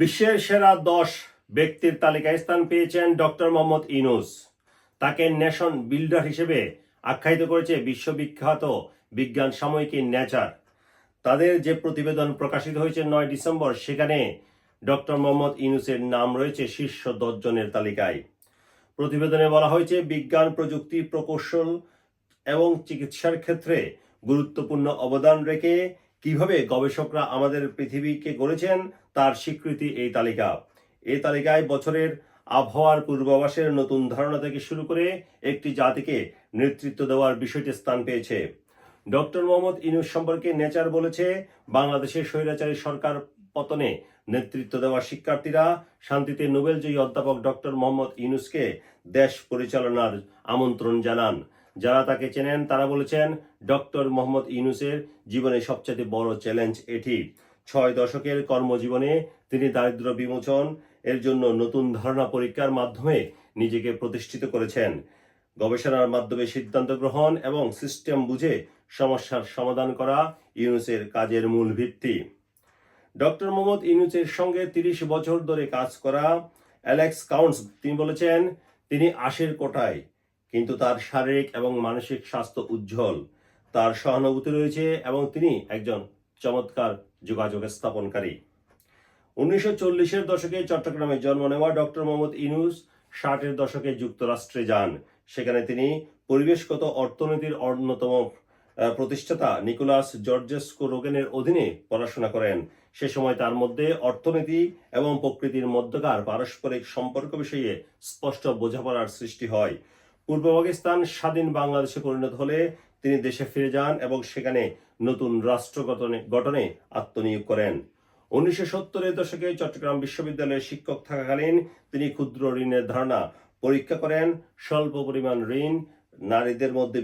বিশ্বের সেরা দশ ব্যক্তির তালিকায় স্থান পেয়েছেন ডক্টর মোহাম্মদ ইনুস তাকে নেশন বিল্ডার হিসেবে আখ্যায়িত করেছে বিশ্ববিখ্যাত বিজ্ঞান সাময়িকী নেচার। তাদের যে প্রতিবেদন প্রকাশিত হয়েছে নয় ডিসেম্বর, সেখানে ডক্টর মোহাম্মদ ইনুসের নাম রয়েছে শীর্ষ দশ জনের তালিকায়। প্রতিবেদনে বলা হয়েছে, বিজ্ঞান, প্রযুক্তি, প্রকৌশল এবং চিকিৎসার ক্ষেত্রে গুরুত্বপূর্ণ অবদান রেখে কীভাবে গবেষকরা আমাদের পৃথিবীকে গড়েছেন তার স্বীকৃতি এই তালিকা। এই তালিকায় বছরের আবহাওয়ার পূর্বাভাসের নতুন ধারণা থেকে শুরু করে একটি জাতিকে নেতৃত্ব দেওয়ার বিষয়টি স্থান পেয়েছে। ডক্টর মোহাম্মদ ইনুস সম্পর্কে নেচার বলেছে, বাংলাদেশের স্বৈরাচারী সরকার পতনে নেতৃত্ব দেওয়া শিক্ষার্থীরা শান্তিতে নোবেলজয়ী অধ্যাপক ডক্টর মোহাম্মদ ইনুসকে দেশ পরিচালনার আমন্ত্রণ জানান। যারা তাকে চেনেন, তারা বলেছেন ডক্টর মোহাম্মদ ইনুসের জীবনে সবচেয়ে বড় চ্যালেঞ্জ এটি। ছয় দশকের কর্মজীবনে তিনি দারিদ্র বিমোচন এর জন্য নতুন ধারণা পরীক্ষার মাধ্যমে নিজেকে প্রতিষ্ঠিত করেছেন। গবেষণার মাধ্যমে সিদ্ধান্ত গ্রহণ এবং সিস্টেম বুঝে সমস্যার সমাধান করা ইউনুসের কাজের মূল ভিত্তি। ডক্টর মোহাম্মদ ইউনুসের সঙ্গে তিরিশ বছর ধরে কাজ করা অ্যালেক্স কাউন্টস, তিনি বলেছেন, তিনি আশের কোটায় কিন্তু তার শারীরিক এবং মানসিক স্বাস্থ্য উজ্জ্বল। তার সহানুভূতি রয়েছে এবং তিনি একজন চমৎকার যোগাযোগ স্থাপনকারী। উনিশশো চল্লিশের দশকে চট্টগ্রামে জন্ম নেওয়া ডক্টর মোহাম্মদ ইনুস ষাটের দশকে যুক্তরাষ্ট্রে যান। সেখানে তিনি পরিবেশগত অর্থনীতির অন্যতম প্রতিষ্ঠাতা নিকোলাস জর্জেস্কো রোগেনের অধীনে পড়াশোনা করেন। সে সময় তার মধ্যে অর্থনীতি এবং প্রকৃতির মধ্যকার পারস্পরিক সম্পর্ক বিষয়ে স্পষ্ট বোঝাপড়ার সৃষ্টি হয়। পূর্ব পাকিস্তান স্বাধীন বাংলাদেশে পরিণত হলে তিনি দেশে ফিরে যান এবং সেখানে নতুন রাষ্ট্র গঠনে আত্মনিয়োগ করেন। উনিশশো সত্তরের দশকে চট্টগ্রাম বিশ্ববিদ্যালয়ের শিক্ষক থাকাকালীন তিনি ক্ষুদ্র ঋণের ধারণা পরীক্ষা করেন। স্বল্প পরিমাণ ঋণ নারীদের মধ্যে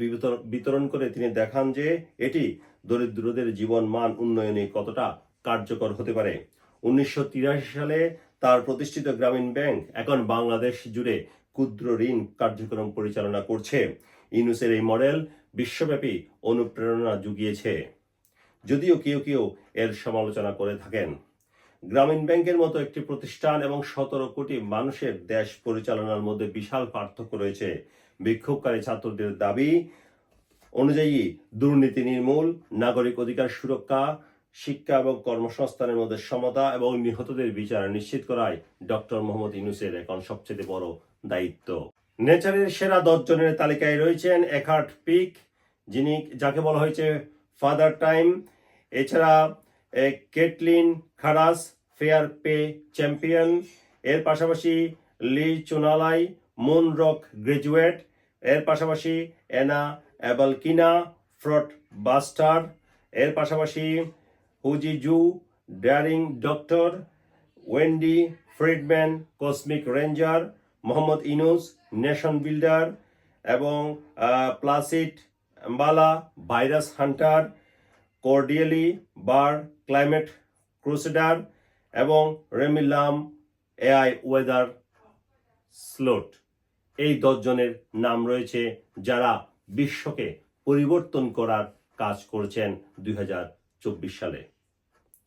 বিতরণ করে তিনি দেখান যে এটি দরিদ্রদের জীবন মান উন্নয়নে কতটা কার্যকর হতে পারে। উনিশশো তিরাশি সালে তার প্রতিষ্ঠিত গ্রামীণ ব্যাংক এখন বাংলাদেশ জুড়ে ক্ষুদ্র ঋণ কার্যক্রম পরিচালনা করছে। ইউনুসের এই মডেল বিশ্বব্যাপী অনুপ্রেরণা জুগিয়েছে। যদিও কেউ কেউ এর সমালোচনা করে থাকেন। গ্রামীণ ব্যাংকের মতো একটি প্রতিষ্ঠান এবং সতেরো কোটি মানুষের দেশ পরিচালনার মধ্যে বিশাল পার্থক্য রয়েছে। বিক্ষোভকারী ছাত্রদের দাবি অনুযায়ী দুর্নীতি নির্মূল, নাগরিক অধিকার সুরক্ষা শিক্ষা এবং কর্মসংস্থানের মধ্যে সমতা এবং নিহতদের বিচার নিশ্চিত করাই ডক্টর মোহাম্মদ ইউনুসের এখন সবচেয়ে বড় দায়িত্ব। নেচারের সেরা দশজনের তালিকায় রয়েছেন একার্ট পিক, যিনি যাকে বলা হয়েছে ফাদার টাইম। এছাড়া Caitlin Kharas, fair pay champion. এর পাশাপাশি Li Chunalai, moon rock graduate এর পাশাপাশি এনা অ্যাবালকিনা ফ্রট বাস্টার। এর পাশাপাশি Huiji Zu daring doctor Wendy Freedman cosmic ranger Mohammad Yunus nation builder এবং Placide Bala virus hunter Cordiali Bar climate crusader এবং রেমিলাম AI weather slot এই দশজনের নাম রয়েছে যারা বিশ্বকে পরিবর্তন করার কাজ করেছেন দুই সালে।